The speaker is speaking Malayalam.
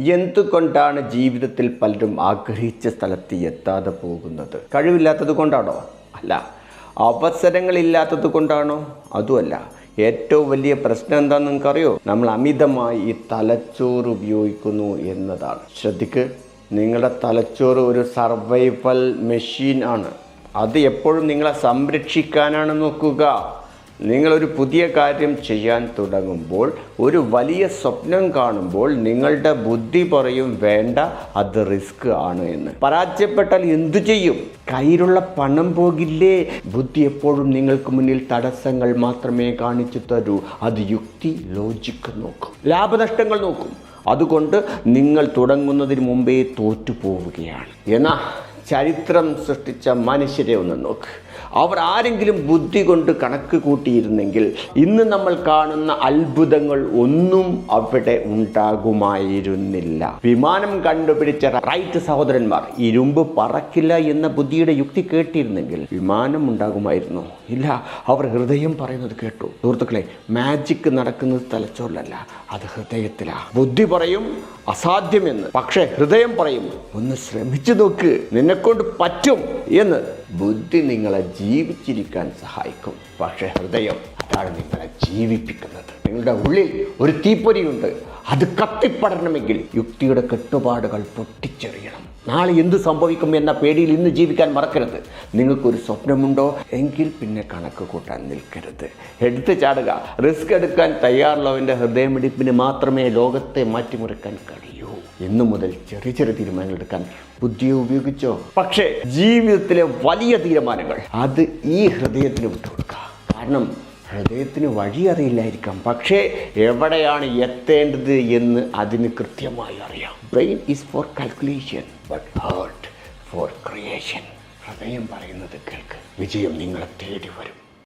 എന്തുകൊണ്ടാണ് ജീവിതത്തിൽ പലരും ആഗ്രഹിച്ച സ്ഥലത്ത് എത്താതെ പോകുന്നത്? കഴിവില്ലാത്തത് കൊണ്ടാണോ? അല്ല. അവസരങ്ങളില്ലാത്തത് കൊണ്ടാണോ? അതുമല്ല. ഏറ്റവും വലിയ പ്രശ്നം എന്താണെന്ന് നിങ്ങൾക്കറിയോ? നമ്മൾ അമിതമായി ഈ തലച്ചോറ് ഉപയോഗിക്കുന്നു എന്നതാണ്. ശ്രദ്ധിക്ക്. നിങ്ങളുടെ തലച്ചോറ് ഒരു സർവൈവൽ മെഷീൻ ആണ്. അത് എപ്പോഴും നിങ്ങളെ സംരക്ഷിക്കാനാണ് നോക്കുക. നിങ്ങളൊരു പുതിയ കാര്യം ചെയ്യാൻ തുടങ്ങുമ്പോൾ ഒരു വലിയ സ്വപ്നം കാണുമ്പോൾ നിങ്ങളുടെ ബുദ്ധി പറയും വേണ്ട അത് റിസ്ക് ആണ് എന്ന്. പരാജയപ്പെട്ടാൽ എന്തു ചെയ്യും? കയ്യിലുള്ള പണം പോകില്ലേ? ബുദ്ധി എപ്പോഴും നിങ്ങൾക്ക് മുന്നിൽ തടസ്സങ്ങൾ മാത്രമേ കാണിച്ചു തരൂ. അത് യുക്തി ലോജിക്ക് നോക്കും. ലാഭനഷ്ടങ്ങൾ നോക്കും. അതുകൊണ്ട് നിങ്ങൾ തുടങ്ങുന്നതിന് മുമ്പേ തോറ്റു പോവുകയാണ് എന്നാ ചരിത്രം സൃഷ്ടിച്ച മനുഷ്യരെ ഒന്ന് നോക്ക്. അവർ ആരെങ്കിലും ബുദ്ധി കൊണ്ട് കണക്ക് കൂട്ടിയിരുന്നെങ്കിൽ ഇന്ന് നമ്മൾ കാണുന്ന അത്ഭുതങ്ങൾ ഒന്നും അവിടെ ഉണ്ടാകുമായിരുന്നില്ല. വിമാനം കണ്ടുപിടിച്ച റൈറ്റ് സഹോദരന്മാർ ഇരുമ്പ് പറക്കില്ല എന്ന ബുദ്ധിയുടെ യുക്തി കേട്ടിരുന്നെങ്കിൽ വിമാനം ഉണ്ടാകുമായിരുന്നു? ഇല്ല. അവർ ഹൃദയം പറയുന്നത് കേട്ടു. സുഹൃത്തുക്കളെ മാജിക് നടക്കുന്നത് തലച്ചോറിലല്ല അത് ഹൃദയത്തിലാണ് ബുദ്ധി പറയും അസാധ്യമെന്ന് പക്ഷേ ഹൃദയം പറയും ഒന്ന് ശ്രമിച്ചു നോക്ക്. നിന്നെക്കൊണ്ട് പറ്റും എന്ന്. ബുദ്ധി നിങ്ങളെ ജീവിച്ചിരിക്കാൻ സഹായിക്കും. പക്ഷേ ഹൃദയം അതാണ് നിങ്ങളെ ജീവിപ്പിക്കുന്നത്. നിങ്ങളുടെ ഉള്ളിൽ ഒരു തീപ്പൊരിയുണ്ട്. അത് കത്തിപ്പടരണമെങ്കിൽ യുക്തിയുടെ കെട്ടുപാടുകൾ പൊട്ടിച്ചെറിയണം. നാളെ എന്ത് സംഭവിക്കും എന്ന പേടിയിൽ ഇന്ന് ജീവിക്കാൻ മറക്കരുത്. നിങ്ങൾക്കൊരു സ്വപ്നമുണ്ടോ? എങ്കിൽ പിന്നെ കണക്ക് കൂട്ടാൻ നിൽക്കരുത്. എടുത്ത് ചാടുക. റിസ്ക് എടുക്കാൻ തയ്യാറുള്ളവന്റെ ഹൃദയമിടിപ്പിന് മാത്രമേ ലോകത്തെ മാറ്റിമുറിക്കാൻ കഴിയൂ. ഇന്നു മുതൽ ചെറിയ ചെറിയ തീരുമാനങ്ങൾ എടുക്കാൻ ബുദ്ധിയെ ഉപയോഗിച്ചോ? പക്ഷേ ജീവിതത്തിലെ വലിയ തീരുമാനങ്ങൾ അത് ഈ ഹൃദയത്തിന് വിട്ടുകൊടുക്കുക. കാരണം ഹൃദയത്തിന് വഴി അറിയില്ലായിരിക്കാം പക്ഷേ എവിടെയാണ് എത്തേണ്ടത് എന്ന് അതിന് കൃത്യമായി അറിയാം. Brain is for calculation but heart for creation ഹൃദയം പറയുന്നത് കേൾക്ക്. വിജയം നിങ്ങളെ തേടി വരും